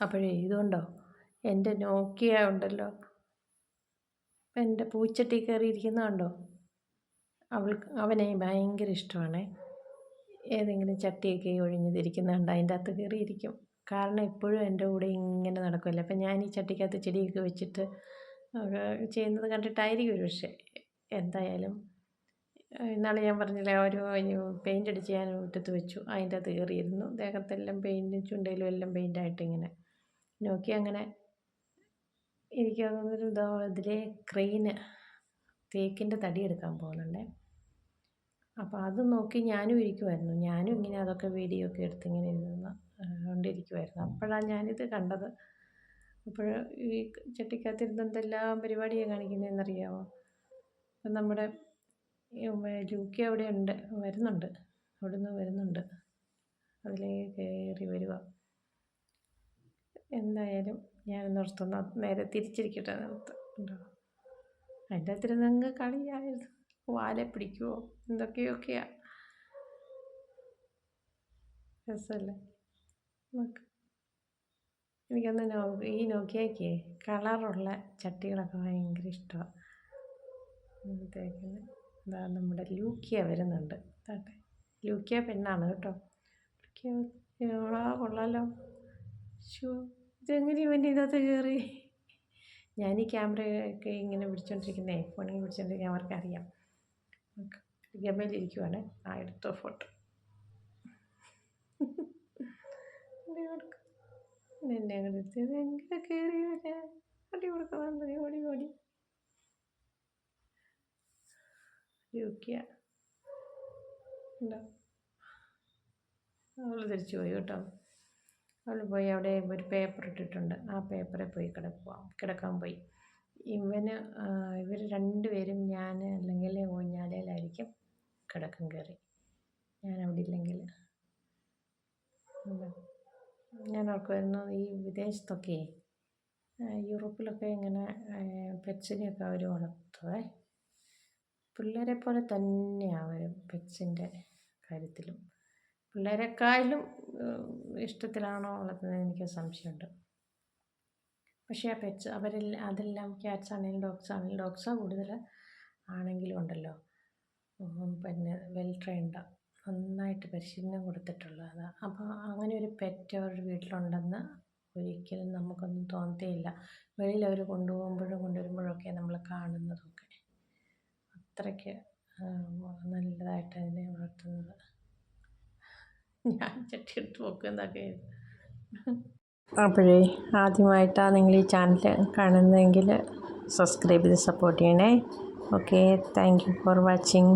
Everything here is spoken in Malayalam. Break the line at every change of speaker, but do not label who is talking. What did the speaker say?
അപ്പോഴേ ഇതുകൊണ്ടോ എന്റെ നോക്കിയ ഉണ്ടല്ലോ. എന്റെ പൂച്ചട്ടി കയറിയിരിക്കുന്നത് കണ്ടോ? അവൾക്ക് അവനെ ഭയങ്കര ഇഷ്ടമാണ്. ഏതെങ്കിലും ചട്ടിയൊക്കെ ഒഴിഞ്ഞതിരിക്കുന്ന കണ്ട അതിന്റെ അകത്ത് കയറിയിരിക്കും. കാരണം എപ്പോഴും എന്റെ കൂടെ ഇങ്ങനെ നടക്കുമല്ലോ അപ്പം ഞാൻ ഈ ചട്ടിക്കകത്ത് ചെടിയൊക്കെ വെച്ചിട്ട് ചെയ്യുന്നത് കണ്ടിട്ടായിരിക്കും ഒരു പക്ഷേ. എന്തായാലും ഇന്നാളെ ഞാൻ പറഞ്ഞില്ലേ ഒരു പെയിന്റ് അടിച്ച് ഞാൻ മുറ്റത്ത് വെച്ചു. അതിന്റെ അകത്ത് കയറിയിരുന്നു. ദേഹത്തെല്ലാം പെയിന്റും ചുണ്ടയിലും എല്ലാം പെയിന്റായിട്ട് ഇങ്ങനെ നോക്കി അങ്ങനെ എനിക്ക് തോന്നുന്നൊരു ഇതോ ഇതിലെ ക്രെയിന് തേക്കിന്റെ തടി എടുക്കാൻ പോകുന്നുണ്ടേ. അപ്പോൾ അത് നോക്കി ഞാനും ഇരിക്കുമായിരുന്നു ഞാനും ഇങ്ങനെ അതൊക്കെ വീഡിയോ ഒക്കെ എടുത്ത് ഇങ്ങനെ ഇരുന്ന് കൊണ്ടിരിക്കുമായിരുന്നു അപ്പോഴാണ് ഞാനിത് കണ്ടത്. അപ്പോൾ ഈ ചട്ടിക്കകത്തിരുന്ന് എന്തെല്ലാം പരിപാടിയാണ് കാണിക്കുന്നതെന്നറിയാമോ അപ്പം നമ്മുടെ ലൂക്കി അവിടെ ഉണ്ട് വരുന്നുണ്ട്. അവിടുന്ന് വരുന്നുണ്ട്. അതിലേ കയറി വരിക. എന്തായാലും ഞാൻ നിർത്തുന്നു. നേരെ തിരിച്ചിരിക്കട്ടെ നിർത്ത് ഉണ്ടോ? അതിന്റെ നിങ്ങൾക്ക് കളിയായിരുന്നു. വാലെ പിടിക്കുമോ എന്തൊക്കെയൊക്കെയാ? രസമല്ലേ? നോക്ക് എനിക്കൊന്ന് നോ ഈ നോക്കിയയ്ക്ക് കളറുള്ള ചട്ടികളൊക്കെ ഭയങ്കര ഇഷ്ടമാണ് ഇതാ നമ്മുടെ ലൂക്കിയ വരുന്നുണ്ട്. താട്ടെ ലൂക്കിയ പെണ്ണാണ് കേട്ടോ. ലൂക്കിയ കൊള്ളാലോ? ഷോ ഇതെങ്ങനെ ഇവന്റെ ഇതിനകത്ത് കയറി? ഞാൻ ഈ ക്യാമറയൊക്കെ ഇങ്ങനെ പിടിച്ചോണ്ടിരിക്കുന്നേ ഫോണിൽ പിടിച്ചോണ്ടിരിക്കാൻ അവർക്ക് അറിയാം. ഗമയിലിരിക്കുവാണ് ആ എടുത്തോ ഫോട്ടോ. എന്നെ അങ്ങോട്ട് എങ്ങനെ കയറി അടി കൊടുക്കാൻ ഓടി ഓടി യൂക്കിയ അവൾ തിരിച്ചു പോയി കേട്ടോ. അവൾ പോയി അവിടെ ഒരു പേപ്പർ ഇട്ടിട്ടുണ്ട്. ആ പേപ്പറിൽ പോയി കിടക്കുക കിടക്കാൻ പോയി. ഇവന് ഇവർ രണ്ടുപേരും ഞാൻ അല്ലെങ്കിൽ ഊഞ്ഞാലയിലായിരിക്കും കിടക്കും കയറി. ഞാൻ അവിടെ ഇല്ലെങ്കിൽ. ഞാൻ ഓർക്കുമായിരുന്നു ഈ വിദേശത്തൊക്കെ യൂറോപ്പിലൊക്കെ ഇങ്ങനെ പെറ്റ്സിനെയൊക്കെ അവർ വളർത്തുവേ. പിള്ളേരെ പോലെ തന്നെയാണ് അവർ പെറ്റ്സിന്റെ കാര്യത്തിലും. പിള്ളേരെക്കാളും ഇഷ്ടത്തിലാണോ വളർത്തുന്നത് എനിക്ക് സംശയമുണ്ട്. പക്ഷേ ആ പെറ്റ്സ് അവരിൽ അതെല്ലാം ക്യാറ്റ്സ് ആണെങ്കിലും ഡോഗ്സ് ആണെങ്കിലും ഡോഗ്സാണ് കൂടുതൽ ആണെങ്കിലും ഉണ്ടല്ലോ. പിന്നെ വെൽ ട്രെയിൻഡ് നന്നായിട്ട് പരിശീലനം കൊടുത്തിട്ടുള്ളതാണ് അപ്പോൾ അങ്ങനെ ഒരു പെറ്റ് അവരുടെ വീട്ടിലുണ്ടെന്ന് ഒരിക്കലും നമുക്കൊന്നും തോന്നത്തേയില്ല. വെളിയിൽ അവർ കൊണ്ടുപോകുമ്പോഴും കൊണ്ടുവരുമ്പോഴൊക്കെ നമ്മൾ കാണുന്നതൊക്കെ. അത്രയ്ക്ക് നല്ലതായിട്ട് അതിനെ വളർത്തുന്നത്. ഞാൻ ചട്ടി എടുത്ത് നോക്കുന്നതൊക്കെ അപ്പോഴേ ആദ്യമായിട്ടാണ് നിങ്ങൾ ഈ ചാനൽ കാണുന്നതെങ്കിൽ സബ്സ്ക്രൈബ് ചെയ്ത് സപ്പോർട്ട് ചെയ്യണേ. Okay thank you for watching